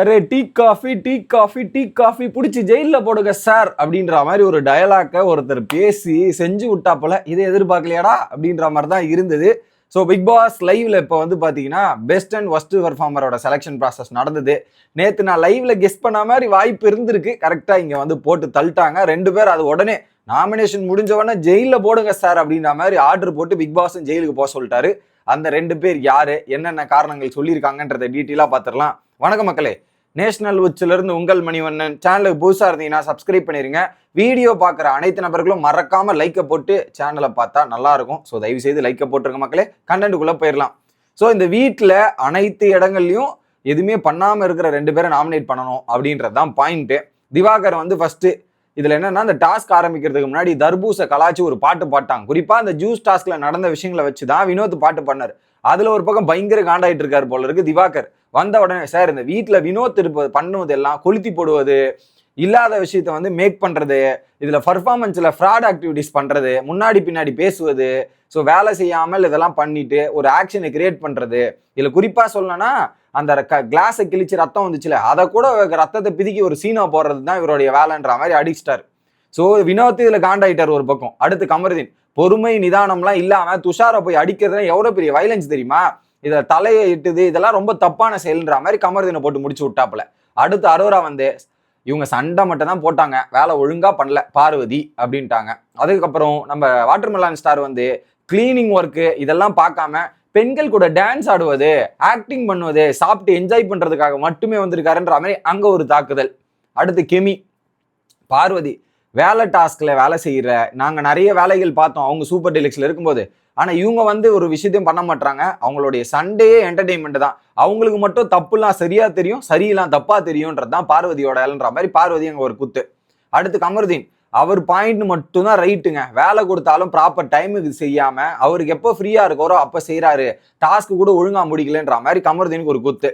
Array tea coffee tea coffee tea coffee பிடிச்சி ஜெயிலில் போடுங்க சார் அப்படின்ற மாதிரி ஒரு டயலாக்கை ஒருத்தர் பேசி செஞ்சு விட்டா போல இதை எதிர்பார்க்கலையாடா அப்படின்ற மாதிரி தான் இருந்தது. ஸோ பிக் பாஸ் லைவ்ல இப்போ வந்து பார்த்தீங்கன்னா பெஸ்ட் அண்ட் ஒஸ்ட் பர்ஃபார்மரோட செலெக்ஷன் ப்ராசஸ் நடந்தது. நேற்று நான் லைவ்ல கெஸ் பண்ண மாதிரி வாய்ப்பு இருந்திருக்கு. கரெக்டாக இங்கே வந்து போட்டு தள்ளிட்டாங்க. ரெண்டு பேர் அது உடனே நாமினேஷன் முடிஞ்சவொடனே ஜெயிலில் போடுங்க சார் அப்படின்ற மாதிரி ஆர்டர் போட்டு பிக் பாஸும் ஜெயிலுக்கு போக சொல்லிட்டாரு. அந்த ரெண்டு பேர் யாரு என்னென்ன காரணங்கள் சொல்லியிருக்காங்கன்றத டீட்டெயிலாக பார்த்துடலாம் வணக்கம் மக்களே. நேஷனல் உச்சிலிருந்து உங்கள் மணிவண்ணன். சேனலுக்கு புதுசாக இருந்தீங்கன்னா சப்ஸ்கிரைப் பண்ணிடுங்க வீடியோ பார்க்குற அனைத்து நபர்களும் மறக்காம லைக்கை போட்டு சேனலை பார்த்தா நல்லாயிருக்கும் ஸோ தயவு செய்து லைக்கை போட்டுருங்க மக்களே. கண்டென்ட்டுக்குள்ளே போயிடலாம் ஸோ இந்த வீட்டில் அனைத்து இடங்கள்லையும் எதுவுமே பண்ணாமல் இருக்கிற ரெண்டு பேரை நாமினேட் பண்ணணும் அப்படின்றது தான் பாயிண்ட்டு திவாகர் வந்து ஃபஸ்ட்டு இதில் என்னென்னா அந்த டாஸ்க் ஆரம்பிக்கிறதுக்கு முன்னாடி தர்பூச கலாச்சி ஒரு பாட்டு பாட்டாங்க. குறிப்பாக அந்த ஜூஸ் டாஸ்கில் நடந்த விஷயங்களை வச்சு தான் வினோத் பாட்டு பண்ணார் அதில் ஒரு பக்கம் பயங்கர காண்டாயிட்டு இருக்காரு போல இருக்கு திவாகர். வந்த உடனே சார் இந்த வீட்டில் வினோத் இருப்பது பண்ணுவது எல்லாம் கொளுத்தி போடுவது இல்லாத விஷயத்த வந்து மேக் பண்ணுறது இதில் பர்ஃபார்மன்ஸில் ஃப்ராட் ஆக்டிவிட்டிஸ் பண்ணுறது முன்னாடி பின்னாடி பேசுவது ஸோ வேலை செய்யாமல் இதெல்லாம் பண்ணிட்டு ஒரு ஆக்ஷனை கிரியேட் பண்ணுறது இதில் குறிப்பாக சொல்லணும்னா அந்த க கிளாஸை கிழிச்சு ரத்தம் வந்துச்சுல அதை கூட ரத்தத்தை பிதுக்கி ஒரு சீனா போடுறது தான் இவருடைய வேலைன்ற மாதிரி அடிச்சிட்டார். ஸோ வினோத் இதில் காண்டாயிட்டார் ஒரு பக்கம். அடுத்து கமருதீன் பொறுமை நிதானம்லாம் இல்லாமல் துஷாரை போய் அடிக்கிறதுனா எவ்வளோ பெரிய வைலன்ஸ் தெரியுமா? இதை தலையை இட்டுது இதெல்லாம் ரொம்ப தப்பான செயல்ன்ற மாதிரி கமருதீனை போட்டு முடிச்சு விட்டாப்புல. அடுத்து அரோரா வந்து இவங்க சண்டை மட்டும் தான் போட்டாங்க வேலை ஒழுங்கா பண்ணல பார்வதி அப்படின்ட்டாங்க. அதுக்கப்புறம் நம்ம வாட்டர்மெலான் ஸ்டார் வந்து கிளீனிங் ஒர்க்கு இதெல்லாம் பார்க்காம பெண்கள் கூட டான்ஸ் ஆடுவது ஆக்டிங் பண்ணுவது சாப்பிட்டு என்ஜாய் பண்றதுக்காக மட்டுமே வந்திருக்காருன்ற மாதிரி அங்க ஒரு தாக்குதல். அடுத்து கெமி பார்வதி வேலை டாஸ்கில் வேலை செய்கிற நாங்கள் நிறைய வேலைகள் பார்த்தோம் அவங்க சூப்பர் டெலிக்ஸ்ல இருக்கும்போது. ஆனால் இவங்க வந்து ஒரு விஷயத்தையும் பண்ண மாட்டாங்க அவங்களுடைய சண்டே என்டர்டெயின்மெண்ட் தான். அவங்களுக்கு மட்டும் தப்புலாம் சரியாக தெரியும் சரியெல்லாம் தப்பாக தெரியுன்றது தான் பார்வதியோட வேலைன்ற மாதிரி பார்வதி அங்கே ஒரு குத்து. அடுத்து கமருதீன். அவர் பாயிண்ட் மட்டும்தான் ரைட்டுங்க வேலை கொடுத்தாலும் ப்ராப்பர் டைமுக்கு செய்யாமல் அவருக்கு எப்போ ஃப்ரீயாக இருக்காரோ அப்போ செய்கிறாரு டாஸ்க்கு கூட ஒழுங்காக முடிக்கலன்ற மாதிரி கமருதீனுக்கு ஒரு குத்து.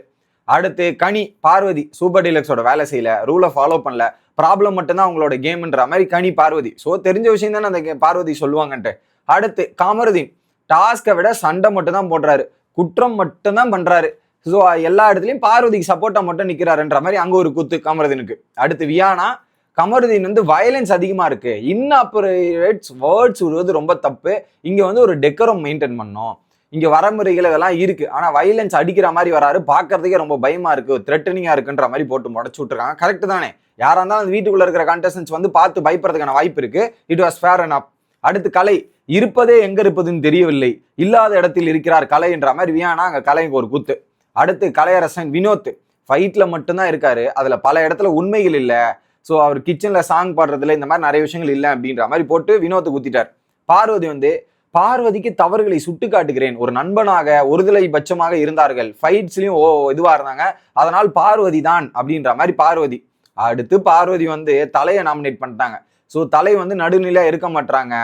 அடுத்து கனி பார்வதி சூப்பர் டீலக்ஸோட வேலை செய்யல ரூலை ஃபாலோ பண்ணல. ப்ராப்ளம் மட்டும்தான் அவங்களோட கேம்ன்ற மாதிரி கனி பார்வதி. ஸோ தெரிஞ்ச விஷயம் தானே அந்த கே- பார்வதி சொல்லுவாங்கன்ட்டு. அடுத்து காமருதீன். டாஸ்கை விட சண்டை மட்டும் தான் போடுறாரு. குற்றம் மட்டும்தான் பண்றாரு. ஸோ எல்லா இடத்துலையும் பார்வதிக்கு சப்போர்ட்டா மட்டும் நிற்கிறாருன்ற மாதிரி அங்கே ஒரு குத்து கமருதீனுக்கு. அடுத்து வியானா. கமருதீன் வந்து வயலன்ஸ் அதிகமாக இருக்குது இன்னாப்பரேட்ஸ் வேர்ட்ஸ் விடுவது ரொம்ப தப்பு. இங்கே வந்து ஒரு டெக்கரம் மெயின்டைன் பண்ணோம். இங்கே வரமுறைகள் இதெல்லாம் இருக்குது ஆனால் வைலன்ஸ் அடிக்கிற மாதிரி வராரு. பார்க்கறதுக்கே ரொம்ப பயமாக இருக்குது த்ரெட்டனிங்காக இருக்குன்ற மாதிரி போட்டு முடச்சு விட்ருக்காங்க கரெக்ட் தானே. யாரா இருந்தாலும் அந்த வீட்டுக்குள்ளே இருக்கிற கண்டஸ்டன்ஸ் வந்து பார்த்து பயப்படுறதுக்கான வாய்ப்பு இருக்குது it was fair and up அடுத்து கலை. இருப்பதே எங்கே இருப்பதுன்னு தெரியவில்லை. இல்லாத இடத்தில் இருக்கிறார் கலைன்ற மாதிரி வியானா அங்கே கலைக்கு ஒரு குத்து. அடுத்து கலையரசன் வினோத். ஃபைட்டில் மட்டும்தான் இருக்காரு. அதில் பல இடத்துல உண்மைகள் இல்லை. ஸோ அவர் கிச்சனில் சாங் பாடுறதுல இந்த மாதிரி நிறைய விஷயங்கள் இல்லை அப்படின்ற மாதிரி போட்டு வினோத்தை குத்திட்டார். பார்வதி வந்து பார்வதிக்கு தவறுகளை சுட்டு காட்டுகிறேன். ஒரு நண்பனாக ஒருதலை பட்சமாக இருந்தார்கள். ஃபைட்ஸ்லயும் ஓ இதுவா இருந்தாங்க. அதனால் பார்வதி தான் அப்படின்ற மாதிரி பார்வதி. அடுத்து பார்வதி வந்து தலையை நாமினேட் பண்ணிட்டாங்க. ஸோ தலை வந்து நடுநிலையா இருக்க மாட்டாங்க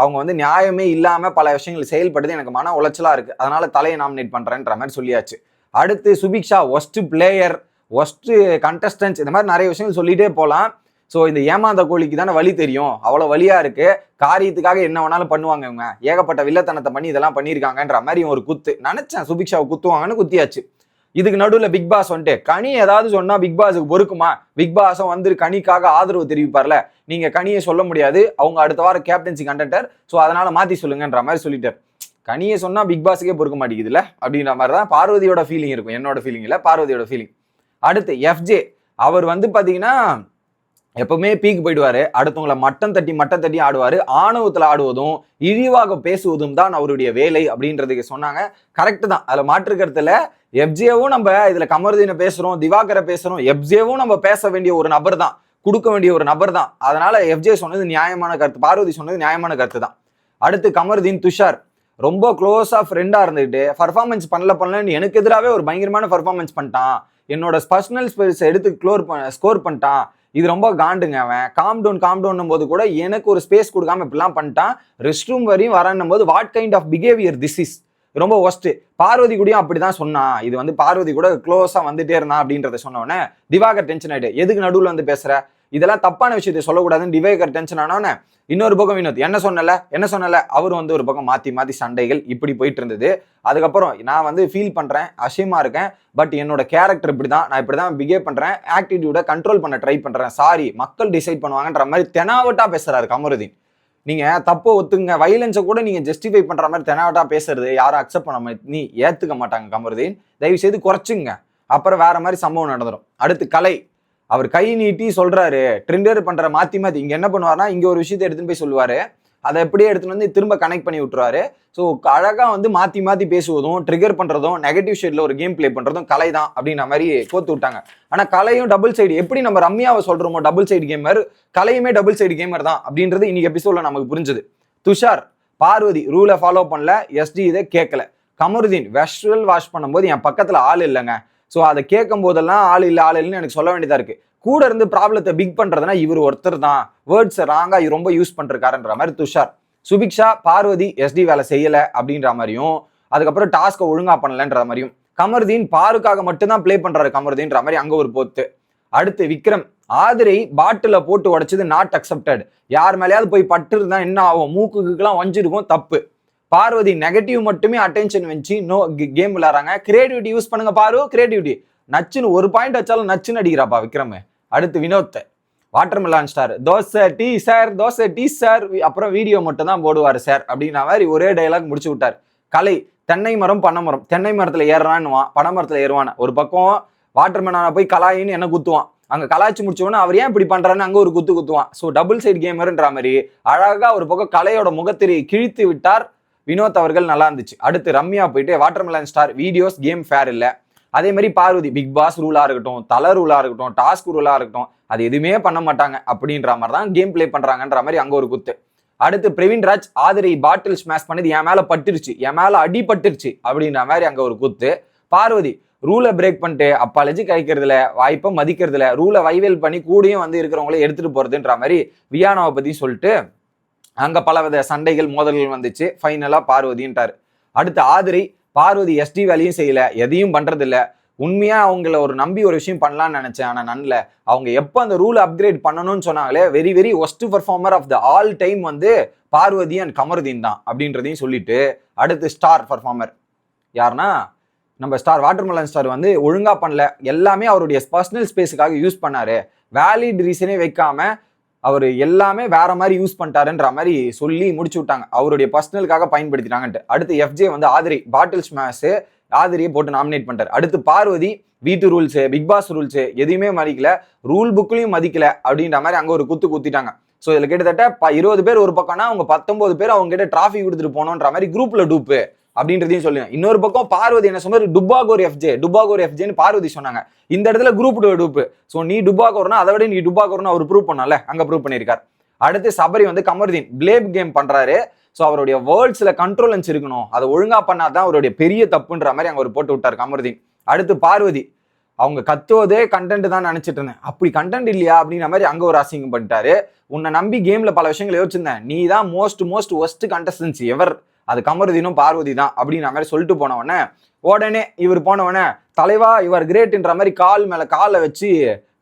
அவங்க வந்து நியாயமே இல்லாம பல விஷயங்கள் செயல்படுது. எனக்கு மன உளைச்சலா இருக்கு. அதனால தலையை நாமினேட் பண்றேன்ற மாதிரி சொல்லியாச்சு. அடுத்து Subiksha worst player worst contestants இந்த மாதிரி நிறைய விஷயங்கள் சொல்லிட்டே போகலாம் ஸோ இந்த ஏமாந்த கோழிக்கு தானே வழி தெரியும்? அவ்வளோ வழியாக இருக்குது காரியத்துக்காக என்ன வேணாலும் பண்ணுவாங்க இவங்க. ஏகப்பட்ட வில்லத்தனத்தை பண்ணி இதெல்லாம் பண்ணியிருக்காங்கன்ற மாதிரி ஒரு குத்து. நினச்சேன் சுபிக்ஷாவை குத்துவாங்கன்னு குத்தியாச்சு. இதுக்கு நடுவில் பிக் பாஸ் வந்துட்டு கனி ஏதாவது சொன்னால் பிக் பாஸுக்கு பொறுக்குமா? பிக் பாஸும் வந்து கனிக்காக ஆதரவு தெரிவிப்பார்ல. நீங்கள் கனியை சொல்ல முடியாது. அவங்க அடுத்த வாரம் கேப்டன்சி கண்டக்டர் ஸோ அதனால் மாற்றி சொல்லுங்கன்ற மாதிரி சொல்லிட்டார். கனியை சொன்னால் பிக் பாஸுக்கே பொறுக்க மாட்டேங்குதுல்ல? அப்படின்ற மாதிரி தான் பார்வதியோட ஃபீலிங் இருக்கும். என்னோட ஃபீலிங் இல்லை பார்வதியோட ஃபீலிங் அடுத்து எஃப்ஜே அவர் வந்து பார்த்தீங்கன்னா எப்பவுமே பீக் போயிடுவாரு. அடுத்தவங்களை மட்டம் தட்டி மட்டம் தட்டி ஆடுவாரு. ஆணவத்துல ஆடுவதும் இழிவாக பேசுவதும் தான் அவருடைய வேலை அப்படின்றதுக்கு சொன்னாங்க. கரெக்ட் தான். அதுல மாற்றுக்கிறதுல எப்ஜேவும் நம்ம இதுல கமருதீனை பேசுறோம் திவாகரை பேசுறோம். எப்ஜேவும் நம்ம பேச வேண்டிய ஒரு நபர் தான். கொடுக்க வேண்டிய ஒரு நபர் தான். அதனால எஃப்ஜே சொன்னது நியாயமான கருத்து. பார்வதி சொன்னது நியாயமான கருத்து தான். அடுத்து கமருதீன் துஷார். ரொம்ப க்ளோஸா ஃப்ரெண்டா இருந்துட்டு பர்ஃபார்மன்ஸ் பண்ணல பண்ணலன்னு எனக்கு எதிராகவே ஒரு பயங்கரமான பர்ஃபார்மன்ஸ் பண்ணிட்டான். என்னோட பர்சனல் ஸ்பெல்ஸ் எடுத்து க்ளோர் ஸ்கோர் பண்ணிட்டான். இது ரொம்ப காண்டுங்க அவன். காம் டவுன் காம் டவுன் போது கூட எனக்கு ஒரு ஸ்பேஸ் கொடுக்காம இப்படிலாம் பண்ணிட்டான். ரெஸ்ட் ரூம் வரையும் வரன்னும் போது what kind of behaviour this is ரொம்ப ஒஸ்ட்டு பார்வதி கூடயும் அப்படிதான் சொன்னான். இது வந்து பார்வதி கூட க்ளோஸாக வந்துட்டே இருந்தான் அப்படின்றத சொன்ன உடனே திவாகர் டென்ஷன் ஆகிட்டு எதுக்கு நடுவில் வந்து பேசுகிற இதெல்லாம் தப்பான விஷயத்தை சொல்லக்கூடாதுன்னு டிவைகர் டென்ஷன் ஆனோன்னு இன்னொரு பக்கம் வினோத் என்ன சொன்னல? என்ன சொன்னல? அவர் வந்து ஒரு பக்கம் மாத்தி மாத்தி சண்டைகள் இப்படி போயிட்டு இருந்தது. அதுக்கப்புறம் நான் வந்து ஃபீல் பண்றேன் அசியமா இருக்கேன் பட் என்னோட கேரக்டர் இப்படி தான் நான் இப்படி தான் பிஹேவ் பண்றேன் ஆக்டிடியூட கண்ட்ரோல் பண்ண ட்ரை பண்றேன். சாரி மக்கள் டிசைட் பண்ணுவாங்கன்ற மாதிரி தெனாவட்டா பேசுறாரு கமருதீன். நீங்க தப்பு ஒத்துங்க வைலன்ஸை கூட நீங்க ஜஸ்டிஃபை பண்ற மாதிரி தெனாவட்டா பேசுறது யாரும் அக்செப்ட் பண்ண மாதிரி நீ ஏத்துக்க மாட்டாங்க கமருதீன். தயவு செய்து குறைச்சுங்க அப்புறம் வேற மாதிரி சம்பவம் நடந்துடும் அடுத்து கலை. அவர் கை நீட்டி சொல்றாரு ட்ரிண்டர் பண்ற மாத்தி மாத்தி. இங்க என்ன பண்ணுவார்னா இங்க ஒரு விஷயத்தை எடுத்துன்னு போய் சொல்லுவாரு. அதை எப்படியே எடுத்துன்னு வந்து திரும்ப கனெக்ட் பண்ணி விட்டுருவாரு. ஸோ அழகா வந்து மாத்தி மாத்தி பேசுவதும் ட்ரிகர் பண்றதும் நெகட்டிவ் ஷேட்ல ஒரு கேம் ப்ளே பண்றதும் கலை தான் அப்படின்ற மாதிரி கோத்து விட்டாங்க. ஆனா கலையும் டபுள் சைடு எப்படி நம்ம ரம்யாவை சொல்றோமோ டபுள் சைடு கேமர் கலையுமே டபுள் சைடு கேமர் தான் அப்படின்றது இன்னைக்கு எபிசோட்ல நமக்கு புரிஞ்சுது. துஷார் பார்வதி ரூலை ஃபாலோ பண்ணல எஸ்டி இதை கேட்கல கமருதீன் வெஸ்ட்ரல் வாஷ் பண்ணும்போது என் பக்கத்துல ஆள் இல்லைங்க. ஸோ அதை கேட்கும் போதெல்லாம் ஆள் இல்லை ஆள் இல்லைன்னு எனக்கு சொல்ல வேண்டியதாக இருக்குது கூட இருந்து ப்ராப்ளத்தை பிக் பண்ணுறதுன்னா இவர் ஒருத்தர் தான். வேர்ட்ஸை ராங்கா ரொம்ப யூஸ் பண்ணுறாருன்ற மாதிரி துஷார். சுபிக்ஷா பார்வதி எஸ்டி வேலை செய்யலை அப்படின்ற மாதிரியும் அதுக்கப்புறம் டாஸ்க்கை ஒழுங்காக பண்ணலன்ற மாதிரியும். கமருதீன் பாருக்காக மட்டும்தான் ப்ளே பண்ணுறாரு கமருதீன்ற மாதிரி அங்கே ஒரு போத்து. அடுத்து விக்ரம் ஆதிரை பாட்டில போட்டு உடைச்சது நாட் அக்செப்டட் யார் மேலேயாவது போய் பட்டு இருந்தா என்ன ஆகும்? மூக்குக்குலாம் வஞ்சிருக்கும் தப்பு. பார்வதி நெகட்டிவ் மட்டுமே அட்டென்ஷன் வச்சு நோ கேம் விளையாடுறாங்க. கிரியேட்டிவிட்டி யூஸ் பண்ணுங்க பாரு கிரியேட்டிவிட்டி நச்சுன்னு ஒரு பாயிண்ட் வச்சாலும் நச்சுன்னு அடிக்கிறாப்பா விக்ரம். அடுத்து Vinoth watermelon star dosa tea sir dosa tea sir அப்புறம் வீடியோ மட்டும் தான் போடுவார் சார் அப்படின்னா மாதிரி ஒரே டைலாக் முடிச்சு விட்டார். கலை தென்னை மரம் பனை மரம். தென்னை மரத்தில் ஏறுறான்னுவான் பனை மரத்தில் ஏறுவான் ஒரு பக்கம் வாட்டர் மெலானை போய் கலாயின்னு என்ன குத்துவான். அங்கே கலாய்ச்சி முடிச்சவொன்னே அவர் ஏன் இப்படி பண்ணுறான்னு அங்கே ஒரு குத்து குத்துவான். ஸோ டபுள் சைடு கேமருன்ற மாதிரி அழகாக ஒரு பக்கம் கலையோட முகத்திரை கிழித்து விட்டார். வினோத் அவர்கள் நல்லா இருந்துச்சு. அடுத்து ரம்யா போயிட்டு watermelon star videos game fair இல்லை. அதே மாதிரி பார்வதி பிக் பாஸ் ரூலா இருக்கட்டும் தலை ரூலா இருக்கட்டும் டாஸ்க் ரூலா இருக்கட்டும் அது எதுவுமே பண்ண மாட்டாங்க அப்படின்ற மாதிரி தான் கேம் ப்ளே பண்றாங்கன்ற மாதிரி அங்க ஒரு குத்து. அடுத்து பிரவீன் ராஜ் ஆதிரை பாட்டில் ஸ்மாஷ் பண்ணது என் மேல பட்டுருச்சு என் மேல அடி பட்டுருச்சு அப்படின்ற மாதிரி அங்க ஒரு குத்து. பார்வதி ரூலை பிரேக் பண்ணிட்டு அப்பாலஜி கழிக்கிறதுல வாய்ப்பை மதிக்கிறதுல ரூலை வைவேல் பண்ணி கூடயும் வந்து இருக்கிறவங்களே எடுத்துட்டு போறதுன்ற மாதிரி வியானாவை பத்தி சொல்லிட்டு அங்க பலவித சண்டைகள் மோதல்கள் வந்துச்சு. ஃபைனலா பார்வதின்ட்டாரு. அடுத்து ஆதிரை பார்வதி எஸ்டி வேலையும் செய்யல எதையும் பண்ணுறதில்ல உண்மையா அவங்கள ஒரு நம்பி ஒரு விஷயம் பண்ணலாம்னு நினைச்சேன் ஆனா நன்ல. அவங்க எப்போ அந்த ரூல் அப்கிரேட் பண்ணணும்னு சொன்னாங்களே very very worst performer of the all time வந்து பார்வதி அண்ட் கமருதீன் தான் அப்படின்றதையும் சொல்லிட்டு அடுத்து ஸ்டார் பர்ஃபார்மர் யாருன்னா நம்ம ஸ்டார் வாட்டர்மலன் ஸ்டார் வந்து ஒழுங்கா பண்ணல. எல்லாமே அவருடைய பர்சனல் ஸ்பேஸுக்காக யூஸ் பண்ணாரு. வேலிட் ரீசனே வைக்காம அவர் எல்லாமே வேற மாதிரி யூஸ் பண்ணிட்டாருன்ற மாதிரி சொல்லி முடிச்சு விட்டாங்க. அவருடைய பர்சனலுக்காக பயன்படுத்திட்டாங்கன்ட்டு. அடுத்து எஃப்ஜே வந்து ஆதிரி பாட்டில் ஸ்மாஷ் ஆதிரியை போட்டு நாமினேட் பண்ணிட்டார். அடுத்து பார்வதி வீட்டு ரூல்ஸு பிக் பாஸ் ரூல்ஸு எதையுமே மதிக்கல ரூல் புக்லையும் மதிக்கல அப்படின்ற மாதிரி அங்கே ஒரு குத்து குத்திட்டாங்க. ஸோ இதில் கிட்டத்தட்ட ப இருபது பேர் ஒரு பக்கம்னா அவங்க பத்தொன்பது பேர் அவங்க கிட்ட டிராஃபி கொடுத்துட்டு போனோன்ற மாதிரி குரூப்ல டூப்பு அப்படின்றதையும் சொல்லுங்க. இன்னொரு பக்கம் பார்வதி என்ன சொன்னார்? டுபாகோர் எஃப்ஜே டுபாகோர் எஃப்ஜேன்னு பார்வதி சொன்னாங்க. இந்த இடத்துல குரூப் டூப்பு ஸோ நீ டுபாகோர்னா அதை விட நீ டுபாகோர்னு அவர் ப்ரூவ் பண்ணல அங்க ப்ரூவ் பண்ணியிருக்கார். அடுத்து சபரி வந்து கமருதீன் பிளேப் கேம் பண்றாரு. ஸோ அவருடைய வேர்ட்ஸ்ல கண்ட்ரோலன்ஸ் இருக்கணும். அதை ஒழுங்கா பண்ணாதான் அவருடைய பெரிய தப்புன்ற மாதிரி அங்க ஒரு போட்டு விட்டார் கமருதீன். அடுத்து பார்வதி அவங்க கத்துவதே கண்டென்ட் தான் நினைச்சிட்டு இருந்தேன். அப்படி கண்டென்ட் இல்லையா? அப்படின்ற மாதிரி அங்க ஒரு அசிங்கம் பண்ணிட்டாரு. உன்னை நம்பி கேம்ல பல விஷயங்களை யோசிச்சிருந்தேன். நீ தான் most most worst contestant ever அது கமருதீனும் பார்வதி தான் அப்படின்ற மாதிரி சொல்லிட்டு போனவொடனே உடனே இவர் போனவொடனே தலைவா இவர் கிரேட்ன்ற மாதிரி கால் மேல காலை வச்சு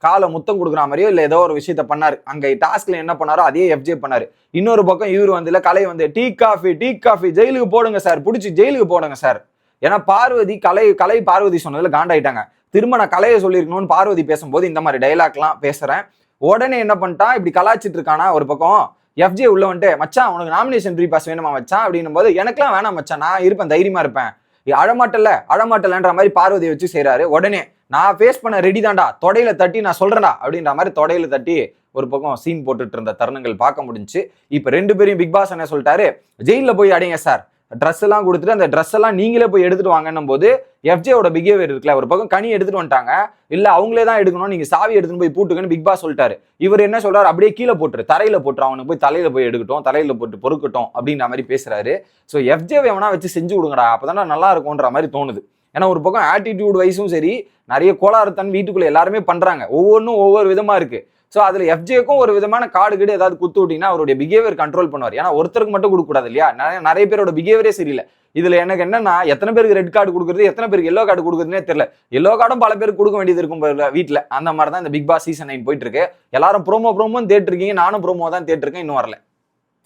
காலை முத்தம் கொடுக்குற மாதிரியோ இல்லை ஏதோ ஒரு விஷயத்த பண்ணார். அங்கே டாஸ்க்ல என்ன பண்ணாரோ அதே எஃப்ஜே பண்ணார். இன்னொரு பக்கம் இவர் வந்து இல்லை கலை வந்து டீ காஃபி டீ காஃபி ஜெயிலுக்கு போடுங்க சார். பிடிச்சி ஜெயிலுக்கு போடுங்க சார். ஏன்னா பார்வதி கலை கலை பார்வதி சொன்னதில் காண்டாயிட்டாங்க. திரும்ப நான் கலையை சொல்லியிருக்கணும்னு பார்வதி பேசும்போது இந்த மாதிரி டைலாக்லாம் பேசுகிறேன் உடனே என்ன பண்ணிட்டான்? இப்படி கலாச்சிட்டு இருக்கானா ஒரு பக்கம். எஃப்ஜே உள்ள வந்துட்டு மச்சான் உனக்கு நாமினேஷன் ரீபாஸ் வேணுமா மச்சான்? அப்படின்னும் போது எனக்குலாம் வேணாம் மச்சான். நான் இருப்பேன் தைரியமா இருப்பேன். அழமாட்டல அழமாட்டலன்ற மாதிரி பார்வதியை வச்சு செய்கிறாரு உடனே நான் ஃபேஸ் பண்ண ரெடி தான்டா. தொடையில தட்டி நான் சொல்றேன்டா. அப்படின்ற மாதிரி தொடையில தட்டி ஒரு பக்கம் சீன் போட்டுட்டு இருந்த தருணங்கள் பார்க்க முடிஞ்சு இப்போ ரெண்டு பேரும் பிக் பாஸ் என்ன சொல்லிட்டாரு. ஜெயிலில் போய் அடைங்க சார் ட்ரெஸ் எல்லாம் கொடுத்துட்டு அந்த ட்ரெஸ் எல்லாம் நீங்களே போய் எடுத்துட்டு வாங்கன்னும் போது எஃப்ஜேவோட பிஹேவியர் இருக்குல்ல ஒரு பக்கம் கனி எடுத்துட்டு வந்துட்டாங்க. இல்ல அவங்களே தான் எடுக்கணும் நீங்க சாவி எடுத்துட்டு போய் பூட்டுங்கன்னு பிக் பாஸ் சொல்லிட்டாரு. இவர் என்ன சொல்றாரு? அப்படியே கீழே போட்டுரு. தரையில போட்டுரு. அவனுக்கு போய் தலையில போய் எடுக்கட்டும் தலையில போட்டு பொறுக்கட்டும் அப்படின்ற மாதிரி பேசுறாரு. ஸோ எஃப்ஜேவை வேணா வச்சு செஞ்சு கொடுங்கடா அப்பதானே நல்லா இருக்கும்ன்ற மாதிரி தோணுது. ஏன்னா ஒரு பக்கம் ஆட்டிடியூட் வைஸும் சரி நிறைய கோளாறுத்தன் வீட்டுக்குள்ள எல்லாருமே பண்றாங்க. ஒவ்வொன்றும் ஒவ்வொரு விதமா இருக்கு. ஸோ அதில் எஃப்ஜேக்கும் ஒரு விதமான கார்டு கீடு ஏதாவது குத்து விட்டீங்கன்னா அவருடைய பிஹேவியர் கண்ட்ரோல் பண்ணுவார். ஏன்னா ஒருத்தருக்கு மட்டும் கொடுக்கூடாது இல்லையா? நிறைய நிறைய பேரோட பிஹேவியரே சரியில்லை. இதுல எனக்கு என்னன்னா எத்தனை பேருக்கு ரெட் கார்டு கொடுக்குறது எத்தனை பேருக்கு எல்லோ கார்டு கொடுக்குறதுனே தெரியல. எல்லோ கார்டும் பல பேருக்கு கொடுக்க வேண்டியது இருக்கும் வீட்டில் அந்த மாதிரி தான் இந்த பிக் பாஸ் சீசன் நைன் போயிட்டு இருக்கு. எல்லாரும் ப்ரோமோ ப்ரோமோ தேட்டிருக்கீங்க. நானும் ப்ரோமோ தான் தேட்டிருக்கேன். இன்னும் வரல.